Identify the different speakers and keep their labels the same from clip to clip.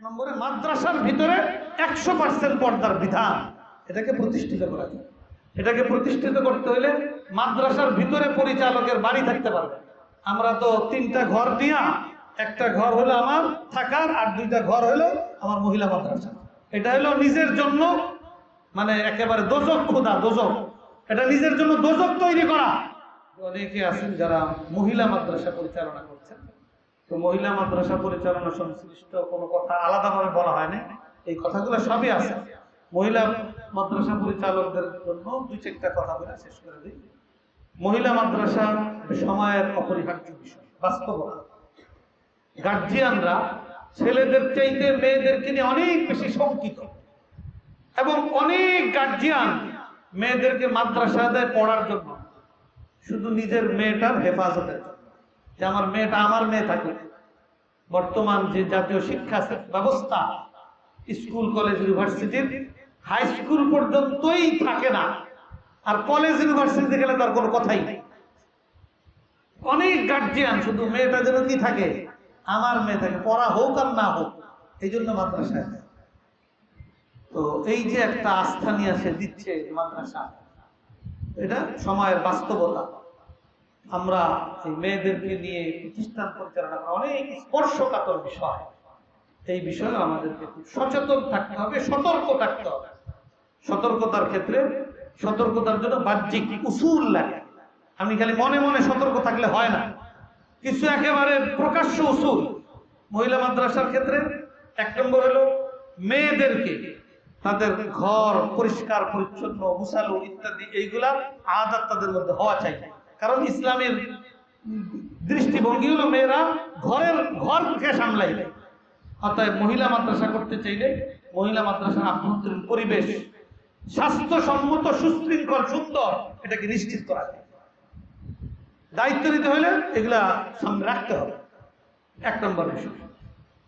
Speaker 1: নম্বরে মাদ্রাসার ভিতরে একশো পার্সেন্ট পর্দার বিধান। এটাকে প্রতিষ্ঠিত করা যায়। এটাকে প্রতিষ্ঠিত করতে হলে মাদ্রাসার ভিতরে পরিচালকের বাড়ি থাকতে পারবে। আমরা তো তিনটা ঘর দিয়া, একটা ঘর হলো আমার থাকার আর দুইটা ঘর হলো আমার মহিলা মাদ্রাসা। এটা হলো নিজের জন্য মানে একেবারে দোজক খোদা, দোজক। এটা নিজের জন্য দোজক তৈরি করা। অনেকে আছেন যারা মহিলা মাদ্রাসা পরিচালনা করছেন। তো মহিলা মাদ্রাসা পরিচালনা সংশ্লিষ্ট কোনো কথা আলাদাভাবে বলা হয়নি। এই কথাগুলো সবই আছে। মহিলা মাদ্রাসা পরিচালকদের জন্য দুই চারটা কথা বলে শেষ করে দিই। মহিলা মাদ্রাসা সময়ের অপরিহার্য বিষয়, বাস্তবতা। গার্জিয়ানরা ছেলেদের চাইতে মেয়েদেরকে নিয়ে অনেক বেশি শঙ্কিত। এবং অনেক গার্জিয়ান মেয়েদেরকে মাদ্রাসা দেয় পড়ার জন্য শুধু নিজের মেয়েটার হেফাজতের জন্য। যে আমার মেয়েটা আমার মেয়ে থাকুক বর্তমান যে জাতীয় শিক্ষা ব্যবস্থা স্কুল, কলেজ ইউনিভার্সিটির হাই স্কুল পর্যন্তই থাকে না। আর কলেজ ইউনিভার্সিটিতে গেলে তার কোনো কথাই নেই। অনেক গার্জিয়ান শুধু মেয়েটা যেন কি থাকে? আমার মেয়ে থাকে। পড়া হোক আর না হোক, এই জন্য মাদ্রাসায়। তো এই যে একটা আস্থা নিয়ে সে দিচ্ছে মাদ্রাসা, এটা সময়ের বাস্তবতা। আমরা এই মেয়েদেরকে নিয়ে প্রতিষ্ঠান পরিচালনা করা অনেক স্পর্শকাতর বিষয়। এই বিষয়ে আমাদেরকে খুব সচেতন থাকতে হবে, সতর্ক থাকতে হবে। সতর্কতার ক্ষেত্রে, সতর্কতার জন্য বাহ্যিক উসুল লাগে। আমি খালি মনে মনে সতর্ক থাকলে হয় না। কিছু একেবারে প্রকাশ্য উসুল। মহিলা মাদ্রাসার ক্ষেত্রে এক নম্বর হলো মেয়েদেরকে তাদের ঘর পরিষ্কার, পরিচ্ছন্ন মুসালু ইত্যাদি এইগুলা আদাত তাদের মধ্যে হওয়া চাই। কারণ ইসলামের দৃষ্টিভঙ্গি হলো মেয়েরা ঘরের ঘরকে সামলাইবে। অতএব মহিলা মাদ্রাসা করতে চাইলে মহিলা মাদ্রাসার আভ্যন্তরীণ পরিবেশ, স্বাস্থ্যসম্মত, সুশৃঙ্খল, সুন্দর এটাকে নিশ্চিত করা যায়। দায়িত্ব নিতে হলে এগুলা সামনে রাখতে হবে। এক নম্বর বিষয়।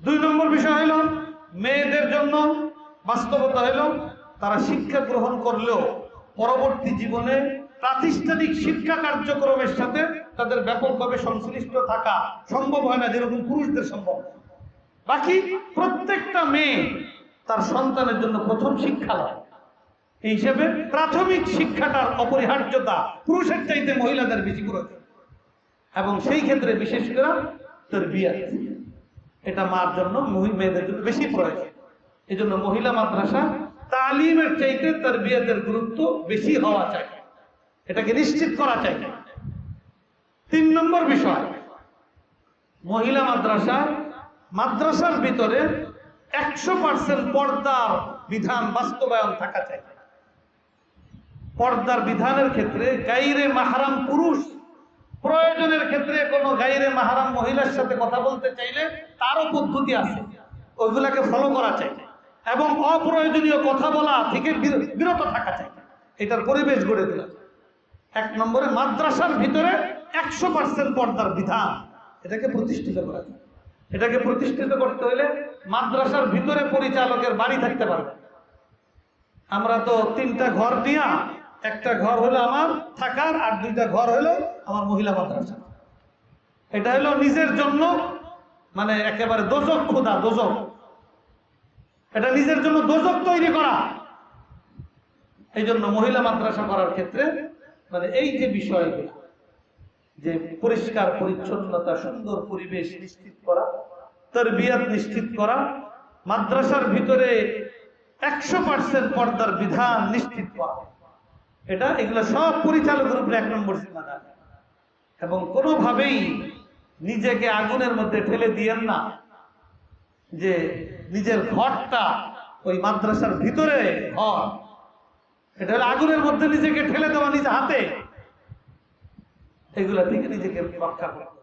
Speaker 1: দুই নম্বর বিষয় হলো মেয়েদের জন্য বাস্তবতা হলো তারা শিক্ষা গ্রহণ করলেও পরবর্তী জীবনে প্রাতিষ্ঠানিক শিক্ষা কার্যক্রমের সাথে তাদের ব্যাপকভাবে সংশ্লিষ্ট থাকা সম্ভব হয় না, যেরকম পুরুষদের সম্ভব। বাকি প্রত্যেকটা মেয়ে তার সন্তানের জন্য প্রথম শিক্ষালয়। এই হিসেবে প্রাথমিক শিক্ষাটার অপরিহার্যতা পুরুষের চাইতে মহিলাদের বেশি প্রয়োজন। এবং সেই ক্ষেত্রে বিশেষ করে তোর বিয়ে। এটা মার জন্য মেয়েদের জন্য বেশি প্রয়োজন। এই জন্য মহিলা মাদ্রাসা তালিমের চাইতে তার বিয়েদের গুরুত্ব বেশি হওয়া চাই। এটাকে নিশ্চিত করা চাই। তিন নম্বর বিষয়, মহিলা মাদ্রাসা, মাদ্রাসার ভিতরে একশো পার্সেন্ট পর্দার বিধান বাস্তবায়ন থাকা চাই। পর্দার বিধানের ক্ষেত্রে গাইরে মাহারাম পুরুষ, প্রয়োজনের ক্ষেত্রে কোনো গাইরে মাহারাম মহিলার সাথে কথা বলতে চাইলে তারও পদ্ধতি আছে। ওইগুলাকে ফলো করা চাই। এবং অপ্রয়োজনীয় কথা বলা থেকে বির- বিরত থাকা চাই। এটার পরিবেশ গড়ে তোলা। এক নম্বরে মাদ্রাসার ভিতরে একশো পার্সেন্ট পর্দার বিধান। এটাকে প্রতিষ্ঠিত করা যায়। এটাকে প্রতিষ্ঠিত করতে হলে মাদ্রাসার ভিতরে পরিচালকের বাড়ি থাকতে পারবে। আমরা তো তিনটা ঘর দিয়া, একটা ঘর হলো আমার থাকার আর দুইটা ঘর হলো আমার মহিলা মাদ্রাসা। এটা হলো নিজের জন্য মানে একেবারে দোজক খোদা, দোজক। এটা নিজের জন্য দোজক তৈরি করা। এই জন্য মহিলা মাদ্রাসা করার ক্ষেত্রে মানে এই যে বিষয়গুলো, যে পরিষ্কার, পরিচ্ছন্নতা, সুন্দর পরিবেশ নিশ্চিত করা, তরবিয়াত নিশ্চিত করা, মাদ্রাসার ভিতরে একশো পার্সেন্ট পর্দার বিধান নিশ্চিত করা, এটা এগুলো সব পরিচালকের উপরে এক নম্বর জিম্মাদার এবং কোনোভাবেই নিজেকে আগুনের মধ্যে ঠেলে দিয়েন না। যে নিজের ঘরটা ওই মাদ্রাসার ভিতরে ঘর, এটা হলো আগুনের মধ্যে নিজেকে ঠেলে দেওয়া, নিজে হাতে। এগুলা থেকে নিজেকে রক্ষা করা।